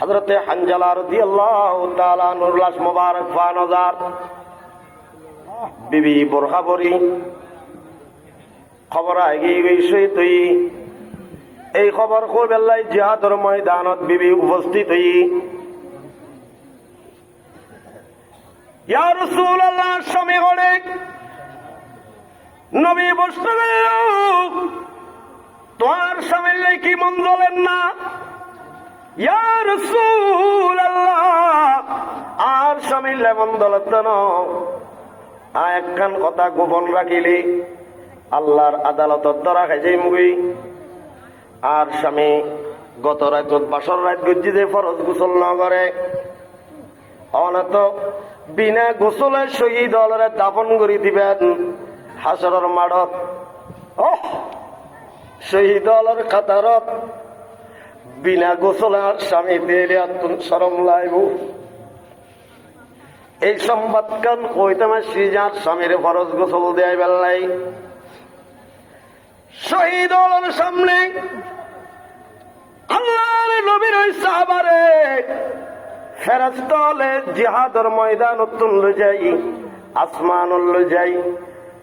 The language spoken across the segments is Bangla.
হজরতে হানজালা রদি আল্লাহ নুরলাস মোবারক ফানজার বিবি বোরখা বরি খবর আগিয়ে গেছে তুই। এই খবর খুব এল্লাই জিহাদর ময়দানত বিবি উপস্থিত হই। তোমার স্বামীর কি মন না। আর স্বামীর মন জ্বলত না আর একখান কথা গোপন রাখিলি, আল্লাহর আদালতত ধরা খাইছে মুগি আর স্বামী গত রাত বাসর রাত গজ্জি যে ফরজ গোসল ন করে। অনত বিনা গোসলে শহীদ অলরে দাপন করি দিবেন হাসরের মাড়ত। ওহ! শহীদ অলর কাতারত বিনা গোসলে আর স্বামী দিলে আত্মন সরম লাইব। এই সংবাদ কান কইতামা শ্রীজাত স্বামীর ফরজ গোসল দেয় বেল্লাই শহীদ সামনে। আল্লাহর নবীর ফেরাস্তলে জিহাদর ময়দান তুল যাই আসমান যাই।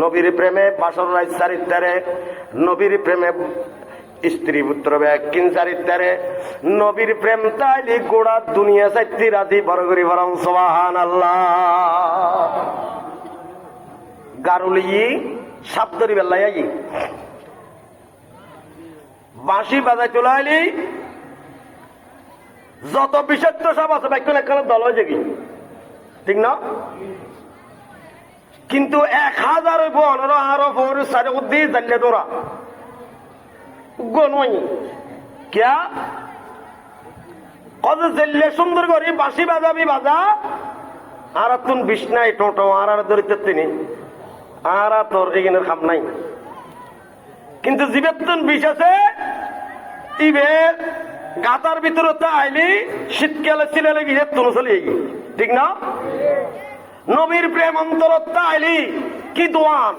নবীর প্রেমে বাসর রাজ চারিত পারে নবীর প্রেমে স্ত্রী পুত্র ব্যাকিন চারিতারে নবীর প্রেম তাইলি গোড়া দুনিয়া চাইতি রাতি বড় করি বরং সোহান আল্লাহ গারুলি সাবদরি বেল্লাই বাঁশি বাজায় চলে আইলি। যত বিষাক্ত সব আছে একখানে দল হয়েছে কি? ঠিক না? কিন্তু এক হাজার পনেরো আরও ফোর সাড়ে উদ্দি জানলে তোরা। গনই। ক্যা? কত জেললে সুন্দর করি, বাঁশি বাজাবি বাজা। আর তুন বিষ্ণাই টোটো আর আর দরিদ্র তিনি। আর তোর এখানে খাম নাই। কিন্তু জীবের তুন বিষ আছে, ইবে গাতার ভিতরে আইলি, শীতকালে ছিলে গিয়ে তুন চলে ঠিক না? নবীর প্রেম অন্তরত্ব আইলি কি দোয়ান,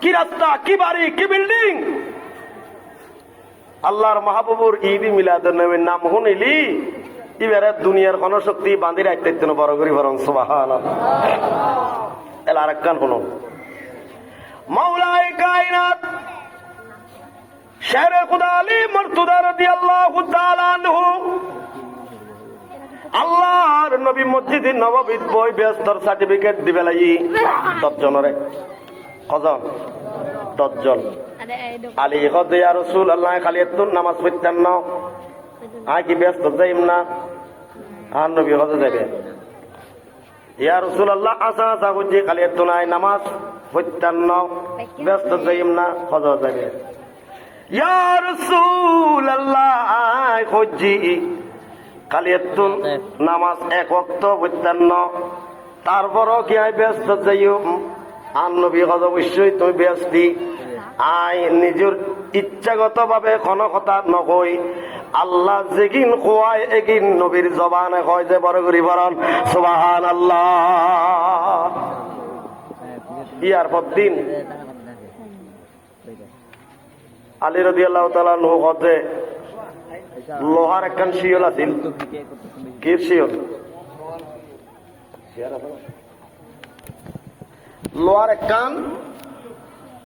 কি রাস্তা, কি বাড়ি, কি বিল্ডিং? আল্লাহর মাহবুবুর ঈদ মিলাদ নবীর নাম শুনিলি, এবারে দুনিয়ার কোন শক্তি বাঁধি রাখতে তেন বড় করি বরং সুবাহান এলা আর কান শুনুন মাওলাই কায়নাত, শের খুদা আলী মর্তুদা রাদিয়াল্লাহু আল্লাহর নবী মসজিদের নববিদ বই ব্যস্তর সার্টিফিকেট দিবে লাগি। দশজনরে কজন? দশজন। আলী হদে আর রসুল আল্লাহ খালি এত নামাজ পড়তেন না। আয় কি ব্যস্ত যাইম না। আর নবী হদে যাবে ইয়া রসুল আল্লাহ আসা আসা বুঝছি খালি এত নাই নামাজ পড়তেন না। ব্যস্ত যাইম না হদ যাবে ইয়া রসুল আল্লাহ আয় খুঁজি একটু নামাজ এক অক্ত বৈতান্ন তারপরও কি আই ব্যস্ত যাইও। আন নবী হজ অবশ্যই তুমি ব্যস্তি। আই নিজের ইচ্ছাগত ভাবে কোনো কথা নকই। আল্লাহ যেগিন কোয়ায়, এগিন নবীর জবানে হয় যে, বড় করি বরণ। সুবাহান আল্লাহ ইয়ার পর দিন। আলী রদি আল্লাহ তালা নু হজে লোহার একখান শিয়ল আছিল কি শিয়ল লোহার একখান